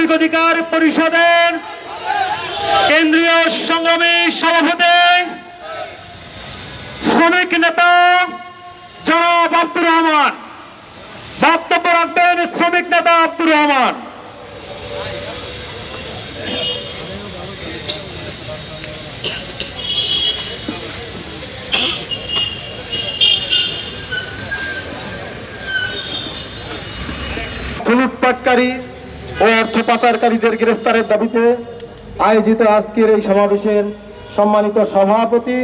শ্রমিক অধিকার পরিষদের কেন্দ্রীয় সংগ্রামী সভাপতি, শ্রমিক নেতা জনাব আব্দুর রহমান। বক্তব্য রাখবেন শ্রমিক নেতা আব্দুর রহমান। লুটপাটকারী ও অর্থ পাচারকারীদের গ্রেফতারের দাবিতে আয়োজিত আজকের এই সমাবেশের সম্মানিত সভাপতি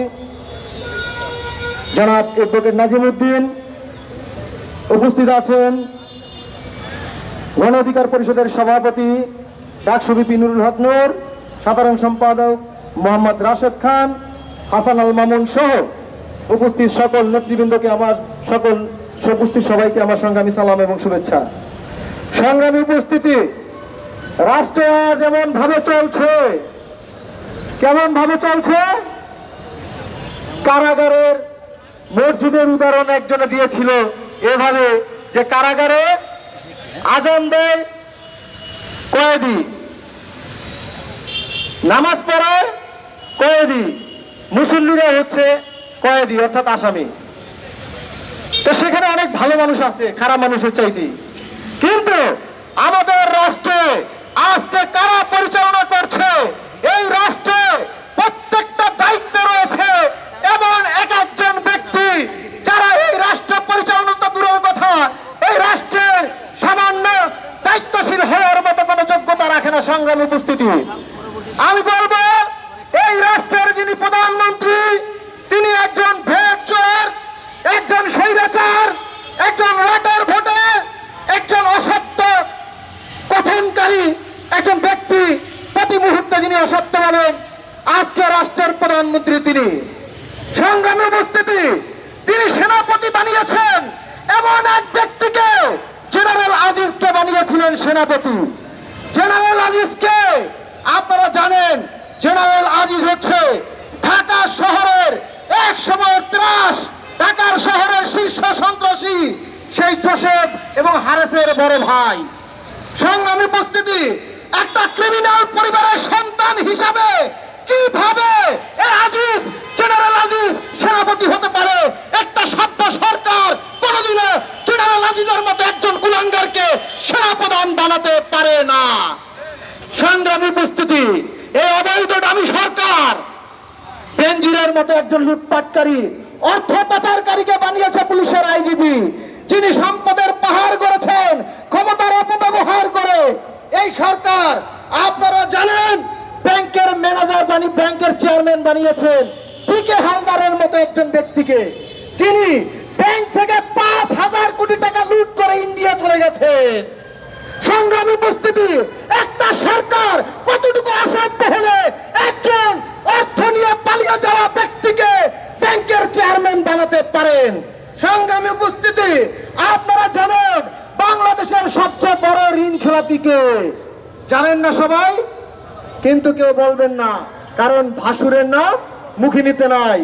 জনাব এডভোকেট নাজিমুদ্দিন উপস্থিত আছেন গণ অধিকার পরিষদের সভাপতি ডাকসু বিপি নুরুল হক সাধারণ সম্পাদক মোহাম্মদ রাশেদ খান, হাসান আল মামুন সহ উপস্থিত সকল নেতৃবৃন্দকে আমার সকল উপস্থিত সবাইকে আমার সংগ্রামী সালাম এবং শুভেচ্ছা। সংগ্রামী উপস্থিতি রাষ্ট্র যেমন ভাবে চলছে, কেমন ভাবে চলছে? কারাগারের মসজিদের উদাহরণ একজনে দিয়েছিল এভাবে যে কারাগারে আজান দেয় কয়েদি, নামাজ পড়ায় কয়েদি মুসল্লিরা হচ্ছে কয়েদি, অর্থাৎ আসামি। তো সেখানে অনেক ভালো মানুষ আছে, খারাপ মানুষের চাইতে। কিন্তু আমাদের রাষ্ট্রে আজকে কারা পরিচালনা করছে? এই রাষ্ট্রে প্রত্যেকটা দায়িত্ব রয়েছে এমন এক একজন ব্যক্তি যারা এই রাষ্ট্র পরিচালনা তো দূরের কথা। এই রাষ্ট্রের সামান্য দায়িত্বশীল হওয়ার মতো কোনো যোগ্যতা রাখে না সংগ্রাম উপস্থিতি। আমি বলব, এই রাষ্ট্রের যিনি প্রধানমন্ত্রী, তিনি একজন ভোট চোর, একজন স্বৈরাচার, একজন রাটার ভোটে একজন অসত্য কথনকারী একজন ব্যক্তি প্রতি মুহূর্তে যিনি অসত্য বলেন আজকে রাষ্ট্রের প্রধানমন্ত্রী তিনি। সংগ্রামী উপস্থিতি, তিনি সেনাপতি বানিয়েছেন, এমন এক ব্যক্তিকে জেনারেল আজিজকে বানিয়েছিলেন সেনাপতি। জেনারেল আজিজকে আপনারা জানেন, জেনারেল আজিজ হচ্ছে ঢাকা শহরের, এক সময় ত্রাস, ঢাকার শহরের শীর্ষ সন্ত্রাসী, সেই জোসেফ এবং হারেসের বড় ভাই। সংগ্রামী উপস্থিতি, একটা ক্রিমিনাল পরিবারের সন্তান হিসাবে কীভাবে আজিজ, জেনারেল আজিজ সেনাপতি হতে পারে? একটা সভ্য সরকার কোনোদিনও জেনারেল আজিজের মতো একজন কুলাঙ্গারকে সেনাপ্রধান বানাতে পারে না। সংগ্রামী উপস্থিতি, এই অবৈধ দামি সরকার বেনজিরের মতো একজন লুটপাটকারী, অর্থ পাচারকারীকে বানিয়েছে পুলিশের আইজিপি, যিনি সম্পদের পাহাড় করেছেন ক্ষমতার অপব্যবহার করে। এই সরকার, আপনারা জানেন ব্যাংকের ম্যানেজার বানি ব্যাংকের চেয়ারম্যান বানিয়েছেন। পিকে হালদারের মতো একজন ব্যক্তিকে, যিনি ব্যাংক থেকে পাঁচ হাজার কোটি টাকা লুট করে ইন্ডিয়া চলে গেছেন। সংগ্রামী উপস্থিতি, একটা সরকার কতটুকু অসভ্য হলে একজন অর্থ নিয়ে পালিয়ে যাওয়া ব্যক্তিকে ব্যাংকের চেয়ারম্যান বানাতে পারেন? সংগ্রামী উপস্থিতি, আপনারা জানেন বাংলাদেশের সবচেয়ে বড় ঋণ খেলাপিকে জানেন না সবাই? কিন্তু কেউ বলবেন না, কারণ ভাসুরের না মুখে নিতে নাই।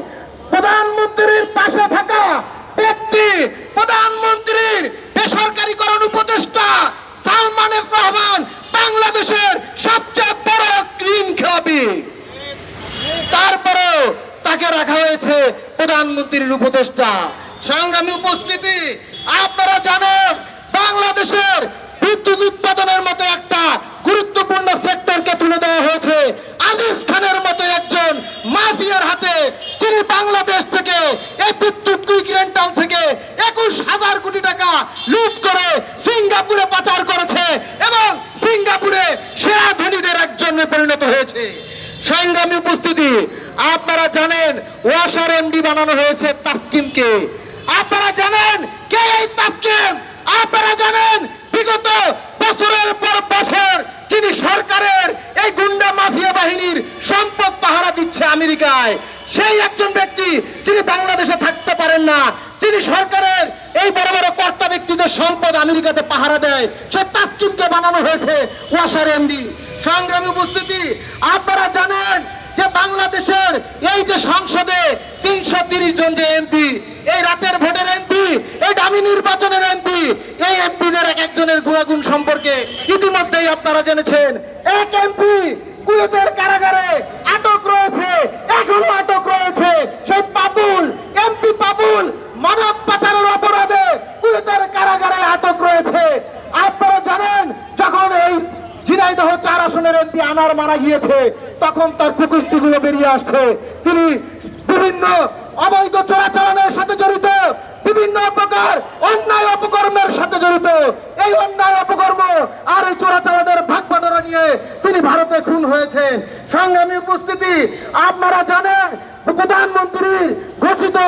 প্রধানমন্ত্রীর পাশে থাকা ব্যক্তি, প্রধানমন্ত্রীর বেসরকারীকরণ উপদেষ্টা সালমান রহমান বাংলাদেশের সবচেয়ে বড় ঋণ খেলাপি তারপরেও তাকে রাখা হয়েছে প্রধানমন্ত্রীর উপদেষ্টা। সংগ্রামী উপস্থিতি, আপনারা জানেন, বাংলাদেশের বিদ্যুৎ উৎপাদনের মতো একটা গুরুত্বপূর্ণ তুলে দেওয়া হয়েছে। আজিজ খানের মতো একজন মাফিয়ার হাতে যিনি বাংলাদেশ থেকে এই বিদ্যুৎ কুইক রেন্টাল থেকে একুশ হাজার কোটি টাকা লুট করে সিঙ্গাপুরে পাচার করেছে এবং সিঙ্গাপুরে সেরা ধনীদের একজনে পরিণত হয়েছে। সংগ্রামী উপস্থিতি, আপনারা জানেন ওয়াসার এমডি বানানো হয়েছে তাস্কিমকে আপনারা জানেন কে এই তাস্কিম আপনারা জানেন বিগত বছরের পর বছর যিনি সরকারের এই গুন্ডা মাফিয়া বাহিনীর সম্পদ পাহারা দিচ্ছে আমেরিকায়, সেই একজন ব্যক্তি যিনি বাংলাদেশে থাকতে পারেন না, যিনি সরকারের এই বড় বড় কর্তা ব্যক্তিদের সম্পদ আমেরিকাতে পাহারা দেয়, সে তাস্কিমকে বানানো হয়েছে ওয়াসার এমডি। সংগ্রামী উপস্থিতি, আপনারা জানেন যে বাংলাদেশের এই যে সংসদে তিনশো জন যে এমপি, এই রাতের ভোটের এমপি, এই দামি নির্বাচনের এমপি এই এমপিদের এক একজনের গুণাগুণ সম্পর্কে ইতিমধ্যেই আপনারা জেনেছেন। এক এমপি কুয়েতের কারাগারে আটক রয়েছে, এখনও আটক রয়েছে। সেই পাপুল এমপি পাপুল মানব পাচারের অপরাধে কুয়েতের কারাগারে আটক রয়েছে। আপনারা জানেন, যখন এই ঝিনাইদহ চার আসনের এমপি আনার মারা গিয়েছে, তখন তার কুকুরটিগুলো বেরিয়ে আসছে। তিনি বিভিন্ন অবৈধ চোরাচালানের সাথে জড়িত। বিভিন্ন প্রকার অন্যায় অপকর্মের সাথে জড়িত। এই অন্যায় অপকর্ম আর এই চোরাচালানের ভাগ বাটোয়ারা নিয়ে তিনি ভারতে খুন হয়েছেন। সংগ্রামী উপস্থিতি, আপনারা জানেন, প্রধানমন্ত্রীর ঘোষিত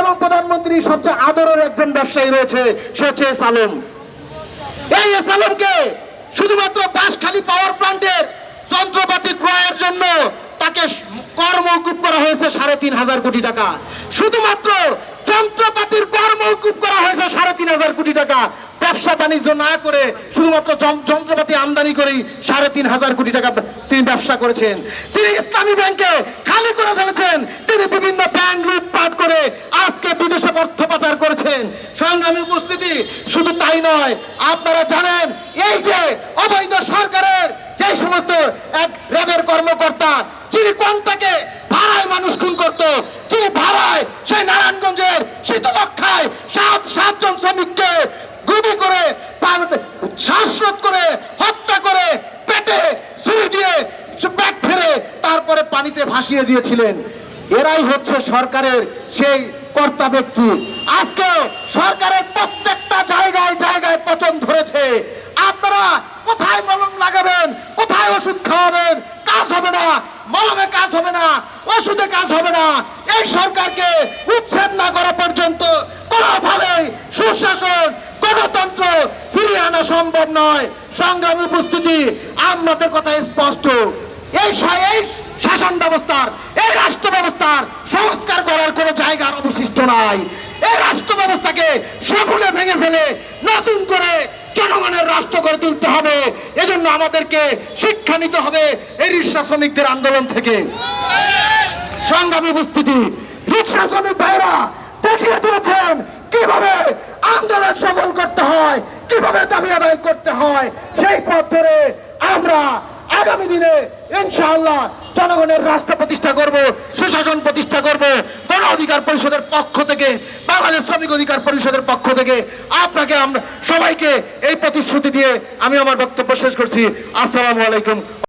এবং প্রধানমন্ত্রীর সবচেয়ে আদরের একজন ব্যবসায়ী রয়েছে, সে হচ্ছে এস এই এস আলমকে শুধুমাত্র বাঁশখালী পাওয়ার প্লান্টের যন্ত্রপাতি ক্রয়ের জন্য তাকে কর মৌকুব করা হয়েছে সাড়ে তিন হাজার কোটি টাকা। শুধুমাত্র যন্ত্রপাতির কর মৌকুব করা হয়েছে সাড়ে তিন হাজার কোটি টাকা। ব্যবসা বাণিজ্য না করে শুধুমাত্র যন্ত্রপাতি আমদানি করেই সাড়ে তিন হাজার কোটি টাকা তিনি ব্যবসা করেছেন। তিনি ইসলামী ব্যাংকে খালি করে ফেলেছেন। তিনি বিভিন্ন ব্যাংক লুটপাট করে আজকে বিদেশে অর্থ পাচার করেছেন। সংগ্রামী উপস্থিতি শুধু তাই নয়, আপনারা জানেন, এই যে অবৈধ সরকারের যে সমস্ত এক র্যাবের কর্মকর্তা, যিনি কোনটাকে ভাড়ায় মানুষ খুন করত যিনি ভাড়ায় সেই নারায়ণগঞ্জের শীতলক্ষায় সাত সাতজন শ্রমিককে গুলি করে শ্বাসরোধ করে, হত্যা করে, পেটে ছুরি দিয়ে পেট ফেরে তারপরে পানিতে ভাসিয়ে দিয়েছিলেন। এরাই হচ্ছে সরকারের সেই কর্তা ব্যক্তি। আজকে সরকারের প্রত্যেকটা জায়গায় জায়গায় পচন ধরেছে। আপনারা কোথায় মলম লাগাবেন, কোথায় ওষুধ খাওয়াবেন কাজ হবে না, মলমে কাজ হবে না, ওষুধে কাজ হবে না। এই সরকারকে উচ্ছেদ না করা পর্যন্ত কোনোভাবেই সুশাসন, গণতন্ত্র ফিরিয়ে আনা সম্ভব নয়। সংগ্রামী উপস্থিতি আমাদের কথা স্পষ্ট। এই এই শাসন ব্যবস্থার, এই রাষ্ট্র ব্যবস্থার সংস্কার করার কোনো জায়গার অবশিষ্ট নাই। এই রাষ্ট্র ব্যবস্থাকে সকলে ভেঙে ফেলে নতুন করে জনগণের রাষ্ট্র করে তুলতে হবে। এজন্য আমাদেরকে শিক্ষা নিতে হবে এই রিক্সা শ্রমিকদের আন্দোলন থেকে। সংগ্রামী উপস্থিতি, রিক্সা শ্রমিক ভাইরা দেখিয়ে দিয়েছেন কীভাবে আন্দোলন সফল করতে হয়, কীভাবে দাবি আদায় করতে হয়। সেই পথ ধরে আমরা আগামী দিনে ইনশাআল্লাহ জনগণের রাষ্ট্র প্রতিষ্ঠা করব, সুশাসন প্রতিষ্ঠা করব, গণ অধিকার পরিষদের পক্ষ থেকে, বাংলাদেশ শ্রমিক অধিকার পরিষদের পক্ষ থেকে আপনাকে আমরা সবাইকে এই প্রতিশ্রুতি দিয়ে আমি আমার বক্তব্য শেষ করছি। আসসালামু আলাইকুম।